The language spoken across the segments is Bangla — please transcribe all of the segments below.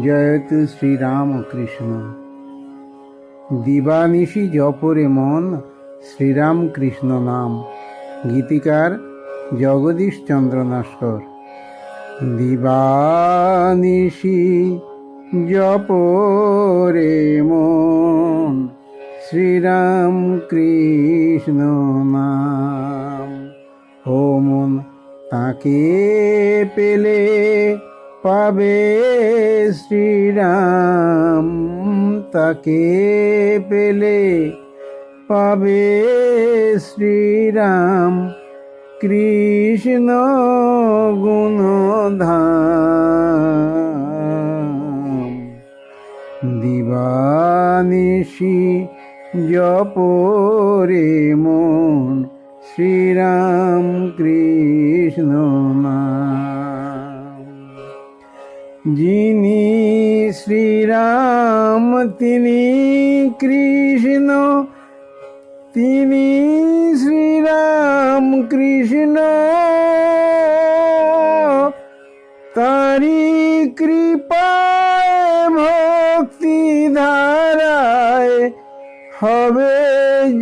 জয়তু শ্রীরামকৃষ্ণ দিবানিশি জপরে মন শ্রীরামকৃষ্ণ নাম। গীতিকার জগদীশ চন্দ্র নস্কর দিবানিশি জপরে মন শ্রীরাম কৃষ্ণ নাম। ও মন, তাকে পেলে পাবে শ্রীরাম তাকে পেলে পাবে শ্রীরাম কৃষ্ণ গুণধাম। দিবানিশি জপরে মন শ্রীরাম কৃষ্ণ নাম। যিনি শ্রীরাম, তিনি কৃষ্ণ। তিনি শ্রীরাম কৃষ্ণ। তারি কৃপায় ভক্তি ধারায় হবে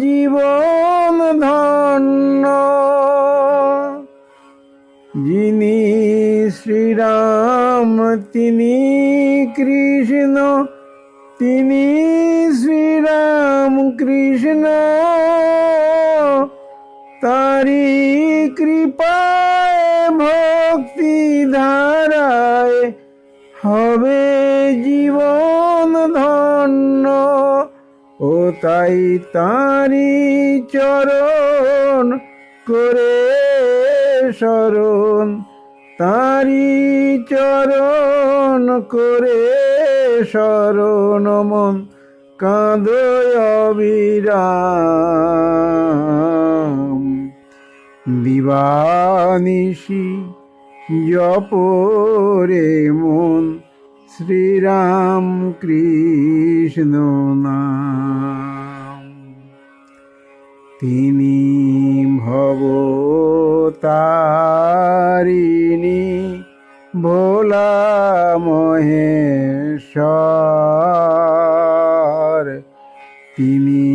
জীবন ধন্য। যিনি শ্রীরাম, তিনি কৃষ্ণ, তিনি শ্রীরাম কৃষ্ণ। তারি কৃপায় ভক্তি ধারায় হবে জীবন ধন্য, ও তাই তারি চরণ করে শরণ। তারি চরণ করে শরণ মন কাঁদয় অবিরাম। দিবানিশি জপরে মন শ্রীরাম কৃষ্ণ নাম। তিনি ভবতারিণী ভোলা মহেশ্বর তিনি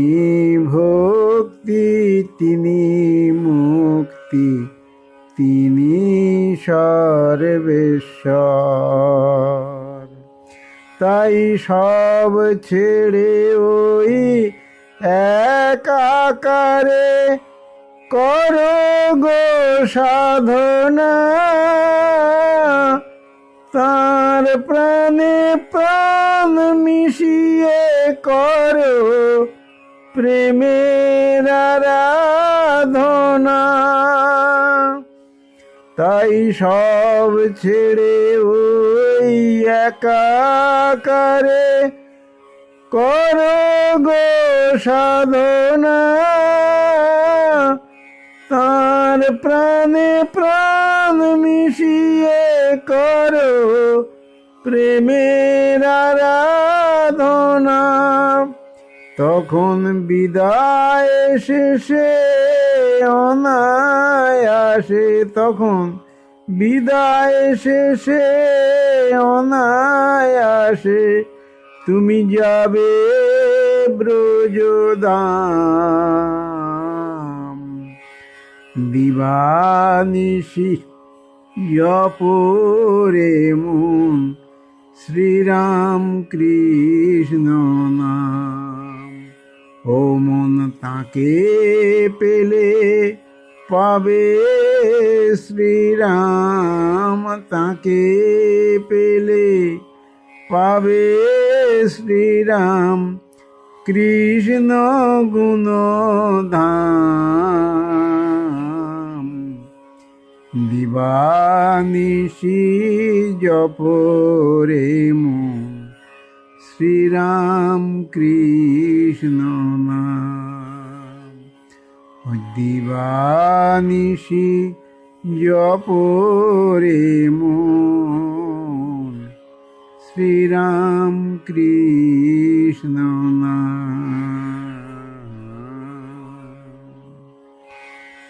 ভক্তি তিনি মুক্তি তিনি সর্বেশ্বর। তাই সব ছেড়ে ওই একাকারে কর গো সাধনা। তার প্রাণে প্রাণ মিশিয়ে করো প্রেমের আরাধনা। তাই সব ছেড়ে ওই একাকারে কর গো সাধনা। তার প্রাণে প্রাণ মিশিয়ে করো প্রেমের আরাধনা। তখন বিদায় শেষে, অনায়াসে তখন বিদায় শেষে, অনায়াসে তুমি যাবে ব্রজদাম। দিবানিশি জপরে মন শ্রীরাম কৃষ্ণ নাম। ও মন তাকে পেলে পাবে শ্রীরাম, তাকে পেলে পাবে শ্রীরাম। কৃষ্ণ গুণধাম দিবানিশি জপরে মন। শ্রীরাম কৃষ্ণ নাম। দিবানিশি জপরে মন। শ্রীরাম কৃষ্ণ জয়